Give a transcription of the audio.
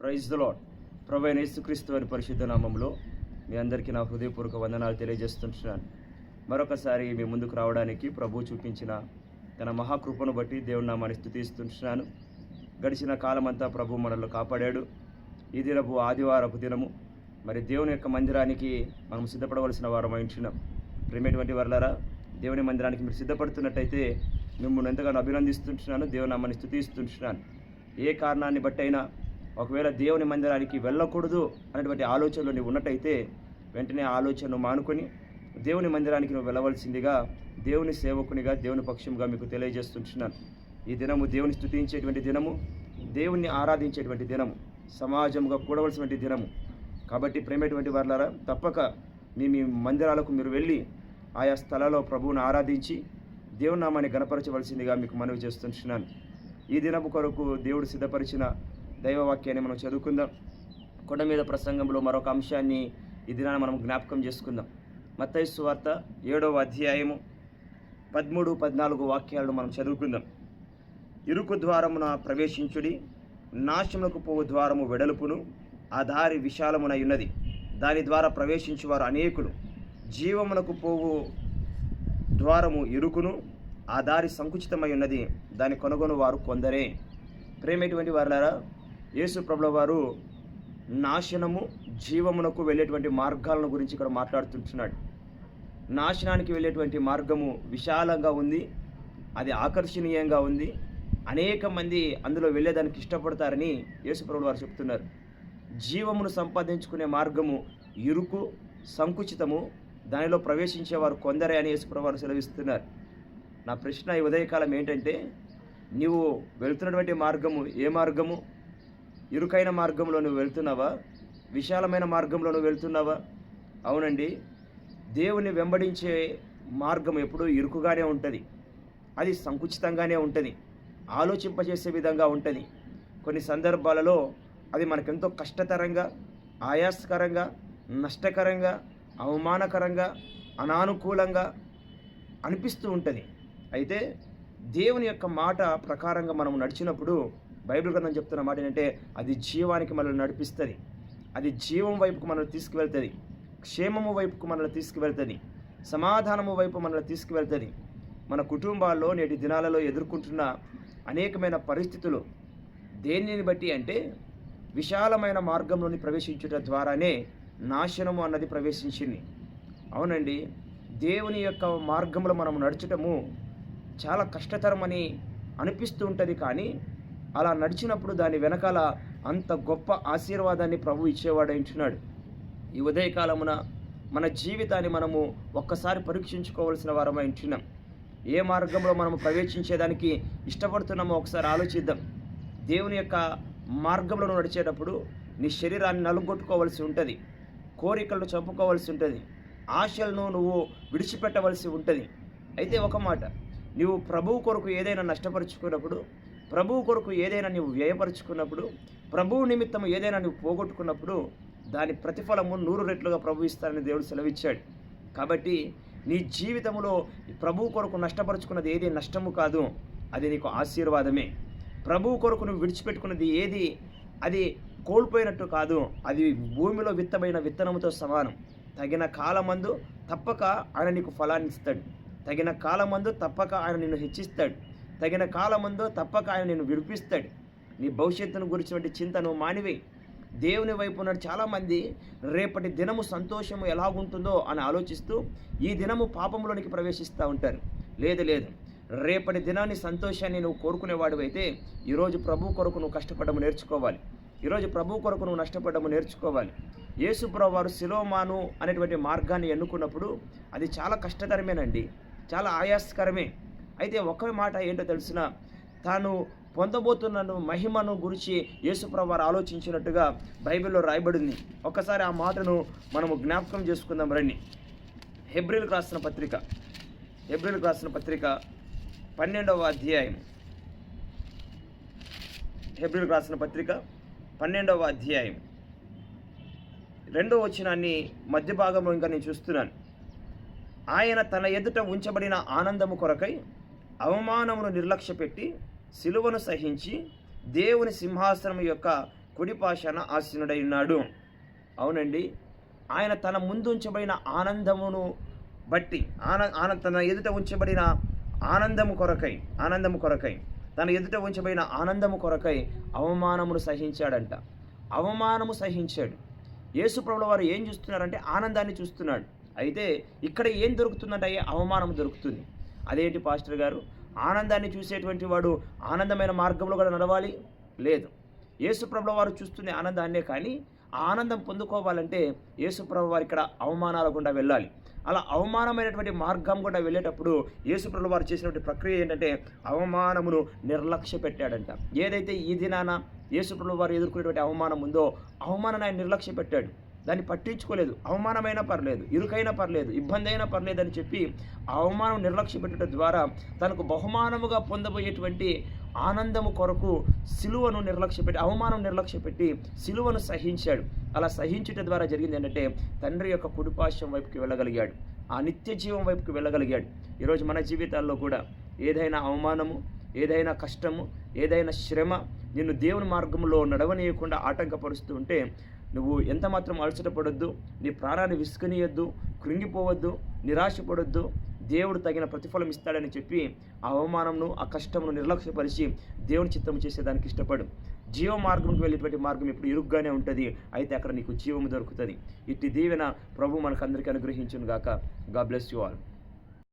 Praise the lord ప్రభు యేసుక్రీస్తు వారి పరిశుద్ధ నామంలో మీ అందరికీ నా హృదయపూర్వక వందనాలు తెలియజేస్తుంటున్నాను. మరొకసారి మీ ముందుకు రావడానికి ప్రభు చూపించిన తన మహాకృపను బట్టి దేవుని నామాన్ని స్థుతిస్తున్నాను గడిచిన కాలమంతా ప్రభు మనల్ని కాపాడాడు. ఈ దినపు ఆదివారపు దినము మరి దేవుని యొక్క మందిరానికి మనం సిద్ధపడవలసిన వారం ఉంటున్నాం. ప్రేమేటువంటి వర్లరా దేవుని మందిరానికి మీరు సిద్ధపడుతున్నట్టయితే మిమ్మల్ని ఎంతగానో అభినందిస్తుంటున్నాను దేవుని నామాన్ని స్థుతిస్తున్నాను ఏ కారణాన్ని బట్టి అయినా ఒకవేళ దేవుని మందిరానికి వెళ్ళకూడదు అనేటువంటి ఆలోచనలో నువ్వు ఉన్నట్టయితే వెంటనే ఆలోచనను మానుకొని దేవుని మందిరానికి నువ్వు వెళ్ళవలసిందిగా దేవుని సేవకునిగా దేవుని పక్షంగా మీకు తెలియజేస్తుంటున్నాను. ఈ దినము దేవుని స్థుతించేటువంటి దినము దేవుణ్ణి ఆరాధించేటువంటి దినము సమాజంగా కూడవలసినటువంటి దినము. కాబట్టి ప్రేమటువంటి వారులారా తప్పక మీ మీ మందిరాలకు మీరు వెళ్ళి ఆయా స్థలాల్లో ప్రభువును ఆరాధించి దేవునామాన్ని గణపరచవలసిందిగా మీకు మనవి చేస్తుంటున్నాను. ఈ దినపు కొరకు దేవుడు సిద్ధపరిచిన దైవవాక్యాన్ని మనం చదువుకుందాం. కొండ మీద ప్రసంగంలో మరొక అంశాన్ని ఈ దినాన్ని మనం జ్ఞాపకం చేసుకుందాం. మత్తైసు వార్త ఏడవ అధ్యాయము పదమూడు పద్నాలుగు వాక్యాలను మనం చదువుకుందాం. ఇరుకు ద్వారమున ప్రవేశించుడి నాశములకు పోవు ద్వారము వెడల్పును ఆ దారి విశాలమునై ఉన్నది. దాని ద్వారా ప్రవేశించువారు అనేకులు. జీవమునకు పోవు ద్వారము ఇరుకును ఆ దారి సంకుచితమై ఉన్నది. దాని కొనుగొను వారు కొందరే. ప్రేమేటువంటి వారులారా యేసు ప్రభుల వారు నాశనము జీవమునకు వెళ్ళేటువంటి మార్గాలను గురించి ఇక్కడ మాట్లాడుతుంటున్నాడు. నాశనానికి వెళ్ళేటువంటి మార్గము విశాలంగా ఉంది అది ఆకర్షణీయంగా ఉంది. అనేక మంది అందులో వెళ్ళేదానికి ఇష్టపడతారని యేసుప్రభులు వారు చెప్తున్నారు. జీవమును సంపాదించుకునే మార్గము ఇరుకు సంకుచితము దానిలో ప్రవేశించేవారు కొందరే అని యేసుప్రభు వారు సెలవిస్తున్నారు. నా ప్రశ్న ఈ ఉదయకాలం ఏంటంటే నీవు వెళ్తున్నటువంటి మార్గము ఏ మార్గము? ఇరుకైన మార్గంలో నువ్వు వెళ్తున్నావా? విశాలమైన మార్గంలో నువ్వు వెళ్తున్నావా? అవునండి. దేవుని వెంబడించే మార్గం ఎప్పుడూ ఇరుకుగానే ఉంటుంది. అది సంకుచితంగానే ఉంటుంది. ఆలోచింపజేసే విధంగా ఉంటుంది. కొన్ని సందర్భాలలో అది మనకెంతో కష్టతరంగా ఆయాసకరంగా నష్టకరంగా అవమానకరంగా అనానుకూలంగా అనిపిస్తూ ఉంటుంది. అయితే దేవుని యొక్క మాట ప్రకారంగా మనం నడిచినప్పుడు బైబిల్ గ్రంథం చెప్తున్న మాట ఏంటంటే అది జీవానికి మనల్ని నడిపిస్తుంది. అది జీవం వైపుకు మనల్ని తీసుకువెళ్తుంది. క్షేమము వైపుకు మనల్ని తీసుకువెళ్తుంది. సమాధానము వైపు మనల్ని తీసుకువెళ్తుంది. మన కుటుంబాల్లో నేటి దినాలలో ఎదుర్కొంటున్న అనేకమైన పరిస్థితులు దేనిని బట్టి అంటే విశాలమైన మార్గంలోని ప్రవేశించుట ద్వారానే నాశనము అన్నది ప్రవేశించింది. అవునండి దేవుని యొక్క మార్గంలో మనం నడచటము చాలా కష్టతరమని అనిపిస్తూ ఉంటుంది కానీ అలా నడిచినప్పుడు దాని వెనకాల అంత గొప్ప ఆశీర్వాదాన్ని ప్రభు ఇచ్చేవాడు ఈ ఉదయకాలమున మన జీవితాన్ని మనము ఒక్కసారి పరీక్షించుకోవాల్సిన వారమై ఉంటున్నాం. ఏ మార్గంలో మనము ప్రవేశించేదానికి ఇష్టపడుతున్నామో ఒకసారి ఆలోచిద్దాం. దేవుని యొక్క మార్గంలో నడిచేటప్పుడు నీ శరీరాన్ని నలుగొట్టుకోవాల్సి ఉంటుంది. కోరికలను చంపుకోవలసి ఉంటుంది. ఆశలను నువ్వు విడిచిపెట్టవలసి ఉంటుంది. అయితే ఒక మాట నువ్వు ప్రభువు కొరకు ఏదైనా నష్టపరుచుకున్నప్పుడు ప్రభువు కొరకు ఏదైనా నువ్వు వ్యయపరుచుకున్నప్పుడు ప్రభువు నిమిత్తం ఏదైనా నువ్వు పోగొట్టుకున్నప్పుడు దాని ప్రతిఫలము నూరు రెట్లుగా ప్రభు ఇస్తానని దేవుడు సెలవిచ్చాడు. కాబట్టి నీ జీవితంలో ప్రభువు కొరకు నష్టపరుచుకున్నది ఏది నష్టము కాదు అది నీకు ఆశీర్వాదమే. ప్రభువు కొరకు నువ్వు విడిచిపెట్టుకున్నది ఏది అది కోల్పోయినట్టు కాదు అది భూమిలో విత్తమైన విత్తనముతో సమానం. తగిన కాలమందు తప్పక ఆయన నీకు ఫలాన్ని ఇస్తాడు. తగిన కాలమందు తప్పక ఆయన నిన్ను హెచ్చిస్తాడు. తగిన కాలముందో తప్పక ఆయన నేను విడిపిస్తాడు. నీ భవిష్యత్తును గురించినటువంటి చింతను మానివే. దేవుని వైపు ఉన్న చాలామంది రేపటి దినము సంతోషము ఎలాగుంటుందో అని ఆలోచిస్తూ ఈ దినము పాపంలోనికి ప్రవేశిస్తూ ఉంటారు. లేదు లేదు. రేపటి దినాన్ని సంతోషాన్ని నువ్వు కోరుకునేవాడు అయితే ఈరోజు ప్రభు కొరకు నువ్వు కష్టపడము నేర్చుకోవాలి. ఈరోజు ప్రభు కొరకు నువ్వు నష్టపడము నేర్చుకోవాలి. యేసుప్రభు వారు శిలోమాను అనేటువంటి మార్గాన్ని ఎన్నుకున్నప్పుడు అది చాలా కష్టతరమేనండి. చాలా ఆయాసకరమే. అయితే ఒక్క మాట ఏంటో తెలిసిన తాను పొందబోతున్న మహిమను గురించి యేసుప్రవారు ఆలోచించినట్టుగా బైబిల్లో రాయబడింది. ఒక్కసారి ఆ మాటను మనము జ్ఞాపకం చేసుకుందాం రండి. హెబ్రిల్కి రాసిన పత్రిక. హెబ్రిల్కి రాసిన పత్రిక పన్నెండవ అధ్యాయం. హెబ్రిల్కి రాసిన పత్రిక పన్నెండవ అధ్యాయం. రెండవ వచనాన్ని మధ్య భాగంలో ఇంకా నేను చూస్తున్నాను. ఆయన తన ఎదుట ఉంచబడిన ఆనందము కొరకై అవమానమును నిర్లక్ష్యపెట్టి సిలువను సహించి దేవుని సింహాసనం యొక్క కుడిపాశాన ఆసీనుడై ఉన్నాడు. అవునండి. ఆయన తన ముందు ఉంచబడిన ఆనందమును బట్టి ఆన తన ఎదుట ఉంచబడిన ఆనందము కొరకై ఆనందము కొరకై తన ఎదుట ఉంచబడిన ఆనందము కొరకై అవమానమును సహించాడంట. అవమానము సహించాడు. యేసుప్రభుల వారు ఏం చూస్తున్నారంటే ఆనందాన్ని చూస్తున్నాడు. అయితే ఇక్కడ ఏం దొరుకుతుందంటే అవమానం దొరుకుతుంది. అదేంటి పాస్టర్ గారు? ఆనందాన్ని చూసేటువంటి వాడు ఆనందమైన మార్గంలో కూడా నడవాలి? లేదు. యేసుప్రభుల వారు చూస్తున్న ఆనందాన్నే కానీ ఆ ఆనందం పొందుకోవాలంటే యేసుప్రభు వారు ఇక్కడ అవమానాల గుండా వెళ్ళాలి. అలా అవమానమైనటువంటి మార్గం గుండా వెళ్ళేటప్పుడు యేసుప్రభు వారు చేసినటువంటి ప్రక్రియ ఏంటంటే అవమానమును నిర్లక్ష్య పెట్టాడంట. ఏదైతే ఈ దినాన యేసుప్రభు వారు ఎదుర్కొనేటువంటి అవమానం ఉందో అవమానాన్ని ఆయన నిర్లక్ష్య పెట్టాడు. దాన్ని పట్టించుకోలేదు. అవమానమైనా పర్లేదు ఇరుకైనా పర్లేదు ఇబ్బంది అయినా పర్లేదు అని చెప్పి ఆ అవమానం నిర్లక్ష్య పెట్టడం ద్వారా తనకు బహుమానముగా పొందబోయేటువంటి ఆనందము కొరకు సిలువను నిర్లక్ష్యపెట్టి అవమానం నిర్లక్ష్యపెట్టి సిలువను సహించాడు. అలా సహించుట ద్వారా జరిగింది ఏంటంటే తండ్రి యొక్క కుడిపాశ్యం వైపుకి వెళ్ళగలిగాడు. ఆ నిత్య జీవం వైపుకి వెళ్ళగలిగాడు. ఈరోజు మన జీవితాల్లో కూడా ఏదైనా అవమానము ఏదైనా కష్టము ఏదైనా శ్రమ నిన్ను దేవుని మార్గంలో నడవనీయకుండా ఆటంకపరుస్తూ ఉంటే నువ్వు ఎంత మాత్రం అలసటపడొద్దు నీ ప్రాణాన్ని విసుకునియొద్దు కృంగిపోవద్దు నిరాశపడొద్దు. దేవుడు తగిన ప్రతిఫలం ఇస్తాడని చెప్పి ఆ అవమానంను ఆ కష్టమును నిర్లక్ష్యపరిచి దేవుని చిత్తం చేసేదానికి ఇష్టపడు. జీవ మార్గంకి వెళ్ళేటువంటి మార్గం ఇప్పుడు ఇరుగ్గానే ఉంటుంది. అయితే అక్కడ నీకు జీవము దొరుకుతుంది. ఇట్టి దీవెన ప్రభు మనకు అందరికీ అనుగ్రహించును గాక గా బ్లెస్ యు ఆల్